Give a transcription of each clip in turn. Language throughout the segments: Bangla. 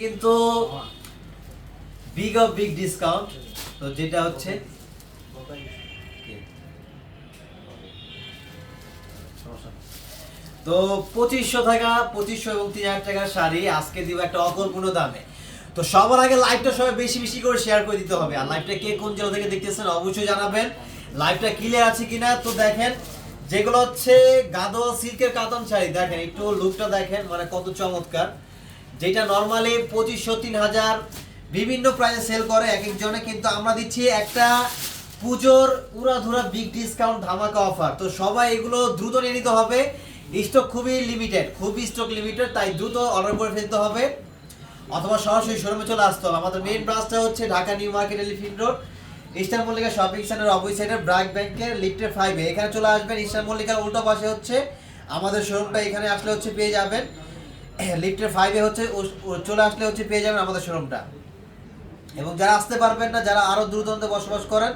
কিন্তু বিগ অফ বিগ ডিসকাউন্ট তো যেটা হচ্ছে তো পঁচিশশো টাকা, পঁচিশশো এবং তিন হাজার টাকার শাড়ি, আজকে দিব একটা অকল্পনীয় দামে। তো সবার আগে লাইভটা সবাই বেশি বেশি করে শেয়ার করে দিতে হবে। আর লাইভটা কে কোন জেলা থেকে দেখতেছেন অবশ্যই জানাবেন। লাইভটা ক্লিয়ার আছে কিনা? তো দেখেন, যেগুলো হচ্ছে গাদোয়া সিল্কের কাতান শাড়ি, দেখেন, একটু লুকটা দেখেন মানে কত চমৎকার। যেটা নর্মালি পঁচিশশো তিন হাজার বিভিন্ন প্রাইসে সেল করে এক একজনে কিন্তু আমরা দিচ্ছি একটা পুজোর উড়াধুরা বিগ ডিসকাউন্ট ধামাকা অফার তো সবাই এগুলো দ্রুত নিয়ে নিতে হবে। স্টক খুবই লিমিটেড খুবই স্টক লিমিটেড তাই দ্রুত অর্ডার করে ফেলতে হবে। অথবা সরাসরি শোরুমে চলে আসতে হবে। আমাদের মেন ব্রাঞ্চটা হচ্ছে Dhaka new market elephant road. Eastern Mallika shopping centre opposite সাইডে ব্র্যাক ব্যাংকের লিফটের ফাইভে এখানে চলে আসবেন ইস্টার্ন মল্লিকার উল্টো পাশে হচ্ছে আমাদের শোরুমটা এখানে আসলে হচ্ছে পেয়ে যাবেন। লিফটের ফাইভে হচ্ছে চলে আসলে হচ্ছে পেয়ে যাবেন আমাদের শোরুমটা এবং যারা আসতে পারবেন না, যারা আরও দূর বসবাস করেন,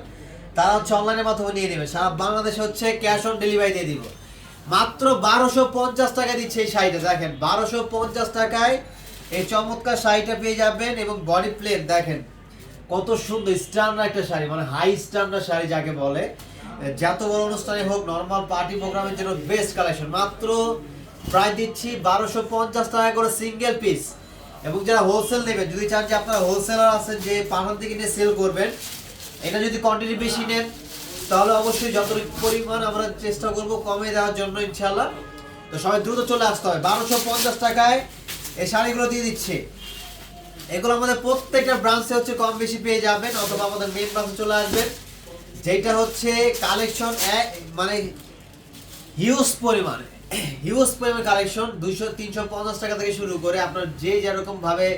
তারা হচ্ছে অনলাইনের মাধ্যমে নিয়ে নেবে সারা বাংলাদেশে হচ্ছে ক্যাশ অন ডেলিভারি দিয়ে দিব। মাত্র বারোশো পঞ্চাশ টাকা দিচ্ছে এই শাড়িটা, দেখেন। বারোশো পঞ্চাশ টাকায় এই চমৎকার শাড়িটা পেয়ে যাবেন এবং বডি প্লেন দেখেন। কত সুন্দর স্ট্যান্ডার্ড একটা শাড়ি মানে হাই স্ট্যান্ডার্ড শাড়ি যাকে বলে। যত বড় অনুষ্ঠানে হোক নর্মাল পার্টি প্রোগ্রামের জন্য বেস্ট কালেকশন মাত্র প্রায় দিচ্ছি বারোশো পঞ্চাশ টাকা করে সিঙ্গেল পিস এবং যারা হোলসেল নেবেন, যদি চান যে আপনারা হোলসেলার আছেন যে পাহাড় থেকে নিয়ে সেল করবেন, এটা যদি কোয়ান্টিটি বেশি নেন, তাহলে অবশ্যই যত পরিমাণ আমরা চেষ্টা করব কমে দেওয়ার জন্য ইনশাল্লাহ তো সবাই দ্রুত চলে আসতে হবে। বারোশো পঞ্চাশ টাকায় এই শাড়িগুলো দিয়ে দিচ্ছে। এগুলো আমাদের প্রত্যেকটা ব্রাঞ্চে হচ্ছে কম বেশি পেয়ে যাবেন, অথবা আমাদের মেন ব্রাঞ্চে চলে আসবেন। যেটা হচ্ছে কালেকশন এক মানে হিউজ পরিমাণে। হিউজ পরিমাণ কালেকশন দুইশো, তিনশো, পঞ্চাশ টাকা থেকে শুরু করে আপনার যে যেরকম ভাবে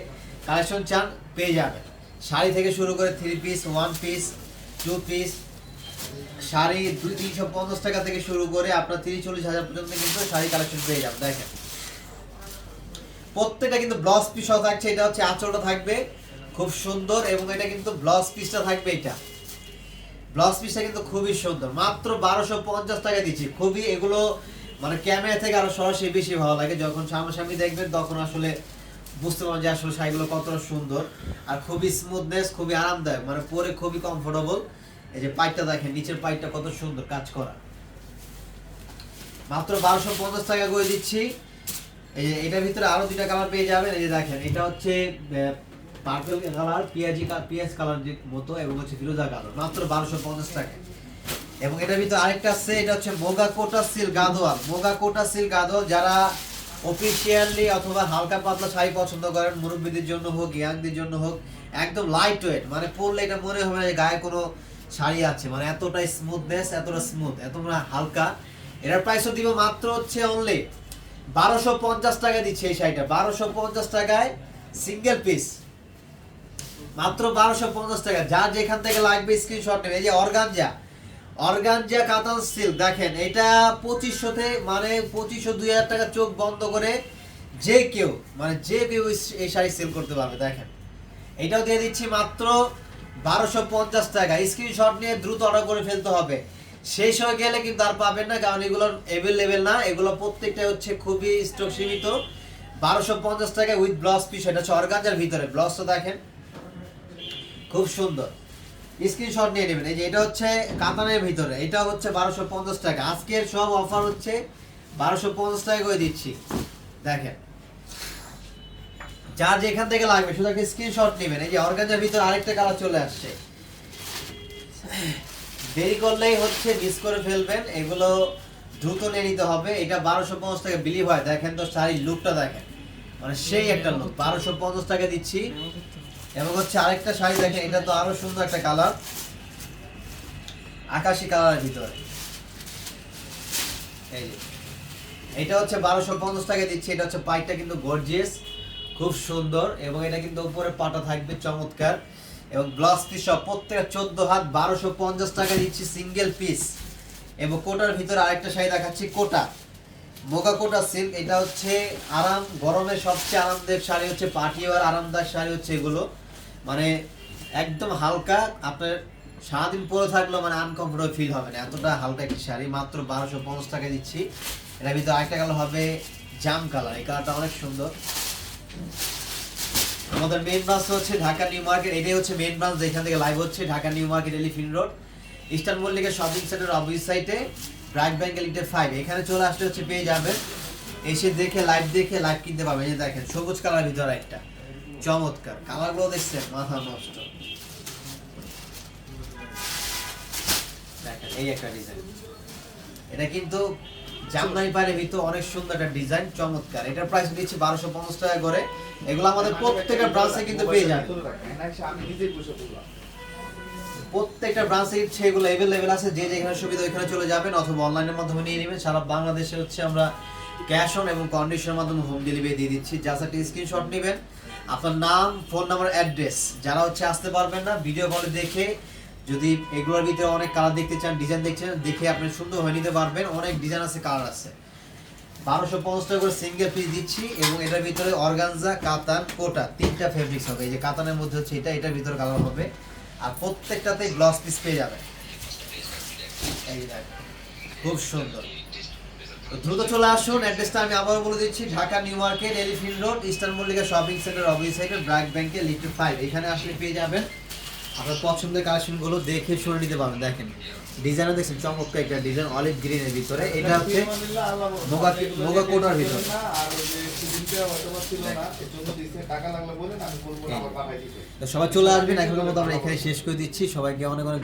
কালেকশন চান পেয়ে যাবেন। শাড়ি থেকে শুরু করে three piece one piece two piece sari দুই, তিনশো, পঞ্চাশ টাকা থেকে শুরু করে আপনার তিরিশ, চল্লিশ হাজার পর্যন্ত কিন্তু শাড়ি কালেকশন পেয়ে যাবেন, দেখেন। প্রত্যেকটা কিন্তু ব্লাউজ পিস থাকছে, এটা হচ্ছে আঁচলটা থাকবে খুব সুন্দর এবং এটা কিন্তু ব্লাউজ পিসটা থাকবে এটা। ব্লাউজ পিসটা কিন্তু খুবই সুন্দর, মাত্র বারোশো পঞ্চাশ টাকা দিচ্ছি, খুবই এগুলো মানে ক্যামেরা থেকে আরও সরাসরি বেশি ভালো লাগে। যখন সামনাসামনি দেখবেন, তখন আসলে বুঝতে পারবেন যে আসলে শাড়িগুলো কতটা সুন্দর আর খুবই স্মুথনেস খুবই আরামদায়ক। মানে পরে খুবই কমফোর্টেবল এই যে পাইটটা দেখেন, নিচের পাইটটা কত সুন্দর কাজ করা। মাত্র বারোশো পঞ্চাশ টাকা করে দিচ্ছি। এই যে এটার ভিতরে আরও দুইটা কালার পেয়ে যাবেন। এই যে দেখেন, এটা হচ্ছে পার্পল কালার পেঁয়াজি পেঁয়াজ কালার মতো এবং হচ্ছে ফিরোজা কালার মাত্র বারোশো পঞ্চাশ টাকা। এবং এটার ভিতরে আরেকটা আছে, এটা হচ্ছে মোগা কোটা সিল গাদোয়াল। মোগা কোটা সিল গাদোয়াল যারা অফিসিয়ালি অথবা হালকা পাতলা শাড়ি পছন্দ করেন, মুরব্বীদের জন্য হোক, ইয়াংদের জন্য হোক, একদম লাইট ওয়েট মানে পরলে এটা মনে হবে যে গায়ে কোনো শাড়ি আছে। মানে এতটা স্মুথনেস এতটা স্মুথ এতটা হালকা। এটার প্রাইসও দিব মাত্র হচ্ছে অনলি বারোশো পঞ্চাশ টাকা দিচ্ছে এই শাড়িটা। বারোশো পঞ্চাশ টাকায় সিঙ্গেল পিস মাত্র বারোশো পঞ্চাশ টাকা। যা যেখান থেকে লাগবে স্ক্রিনশট নেবে। এই যে অর্গানজা অর্গানজা কাতান সিল্ক, দেখেন, এটা পঁচিশশোতে মানে পঁচিশশো দুই হাজার টাকা চোখ বন্ধ করে যে কেউ মানে যে কেউ এই শাড়ি সেল করতে পারবে, দেখেন। এটাও দিয়ে দিচ্ছি মাত্র বারোশো পঞ্চাশ টাকা। স্ক্রিনশট নিয়ে দ্রুত অর্ডার করে ফেলতে হবে। শেষ হয়ে গেলে কিন্তু আর পাবেন না, কারণ এগুলো অ্যাভেলেবেল না। এগুলো প্রত্যেকটা হচ্ছে খুবই স্টক সীমিত। বারোশো পঞ্চাশ টাকা উইথ ব্লাউজ পিস এটা হচ্ছে অর্গানজার ভিতরে। ব্লাউজটা দেখেন, খুব সুন্দর। স্ক্রিনশট নিয়ে নেবেন। এই যে এটা হচ্ছে কাতানের ভিতরে। এটা হচ্ছে বারোশো পঞ্চাশ টাকা। আজকের সব অফার হচ্ছে বারোশো পঞ্চাশ টাকা করে দিচ্ছি। দেখেন। যার যেখান থেকে লাগবে, শুধু একটা স্ক্রিনশট নেবেন। এই যে অর্গানজার ভিতরে আরেকটা কালার চলে আসছে। দেরি করলেই হচ্ছে মিস করে ফেলবেন। এগুলো দ্রুত নিয়ে নিতে হবে। এটা বারোশো পঞ্চাশ টাকা বিলিভ হয়। দেখেন তো শাড়ির লুকটা দেখেন। মানে সেই একটা লুক বারোশো পঞ্চাশ টাকা দিচ্ছি। এবং হচ্ছে আরেকটা শাড়ি দেখেন, এটা তো আরও সুন্দর একটা কালার আকাশি কালারের ভিতরে। এই এটা হচ্ছে বারোশো পঞ্চাশ টাকা দিচ্ছি, এটা হচ্ছে পাইটটা কিন্তু গর্জিয়াস খুব সুন্দর, এবং এটা কিন্তু উপরে পাটা থাকবে চমৎকার। এবং ব্লাউজ পিস সব প্রত্যেকটা চোদ্দ হাত বারোশো পঞ্চাশ টাকা দিচ্ছি সিঙ্গেল পিস এবং কোটার ভিতরে আরেকটা শাড়ি দেখাচ্ছি, কোটা। মোগা কোটা সিল্ক এটা হচ্ছে আরাম গরমের সবচেয়ে আরামদায়ক শাড়ি হচ্ছে পার্টি আর আরামদায়ক শাড়ি হচ্ছে এগুলো। মানে একদম হালকা আপনার সারাদিন পরে থাকলেও মানে আনকমফোর্টেবল ফিল হবে না। এতটা হালকা একটি শাড়ি, মাত্র বারোশো পঞ্চাশ টাকা দিচ্ছি। এটা ভিতরে আরেকটা কালার হবে জাম কালার এই কালারটা অনেক সুন্দর। আমাদের মেন ব্রাঞ্চ হচ্ছে ঢাকা নিউ মার্কেট, এটাই হচ্ছে মেন ব্রাঞ্চ যেখান থেকে লাইভ হচ্ছে, Dhaka new market elephant road. Eastern মল্লিকের শপিং সেন্টার অফিস সাইটে ব্রাইট ব্যাংক লিটার ফাইভ এখানে চলে আসলে হচ্ছে পেয়ে যাবেন। এসে দেখে লাইভ দেখে লাইভ কিনতে পারবেন। এই দেখেন, সবুজ কালার ভিতরে একটা চমৎকার। কালারগুলো দেখছেন, মাথা নষ্ট। এই একটা ডিজাইন এটা কিন্তু জামদানি পাড়ের ভিতর অনেক সুন্দর একটা ডিজাইন চমৎকার। এটার প্রাইস দিচ্ছি বারোশো পঞ্চাশ টাকা করে। এগুলো আমাদের প্রত্যেকটা ব্রাঞ্চে কিন্তু পেয়ে পড়লাম প্রত্যেকটা ব্রাঞ্চে সেগুলো অ্যাভেলেবেল আছে। যে যেখানে সুবিধা ওইখানে চলে যাবেন অথবা অনলাইনের মাধ্যমে নিয়ে নেবেন। সারা বাংলাদেশে হচ্ছে আমরা ক্যাশ অন এবং কন্ডিশনের মাধ্যমে হোম ডেলিভারি দিয়ে দিচ্ছি। একটা স্ক্রিনশট নেবেন। আপনার নাম, ফোন নাম্বার, অ্যাড্রেস যারা হচ্ছে আসতে পারবেন না। ভিডিও কলে দেখে যদি এগুলোর ভিতরে অনেক কালার দেখতে চান ডিজাইন দেখতে চান, দেখে আপনি সুন্দর হয়ে নিতে পারবেন। অনেক ডিজাইন আছে কালার আছে। বারোশো পঞ্চাশ টাকা করে সিঙ্গেল পিস দিচ্ছি এবং এটার ভিতরে অর্গানজা কাতান, কোটা, তিনটা ফেব্রিক্স হবে। এই যে কাতানের মধ্যে হচ্ছে এটা, এটার ভিতরে কালার হবে। আর প্রত্যেকটাতে গ্লস পিস পেয়ে যাবে খুব সুন্দর। দ্রুত চলে আসুন অ্যাড্রেসটা আমি আবার বলে দিচ্ছি Dhaka new market elephant road eastern Mallika shopping centre office সাইডে ব্র্যাক ব্যাংকে লিটার ফাইভ। এখানে আসলে পেয়ে যাবেন আপনার পছন্দের কালেকশনগুলো দেখে শুনে নিতে পারবেন। দেখেন ডিজাইনও দেখছেন চমৎকার একটা ডিজাইন অলিভ গ্রিনের ভিতরে। এটা হচ্ছে মোগা- মোগা কোটার ভিতরে। সবাই চলে আসবেন এখনকার মতো আমরা এখানে শেষ করে দিচ্ছি। সবাইকে অনেক অনেক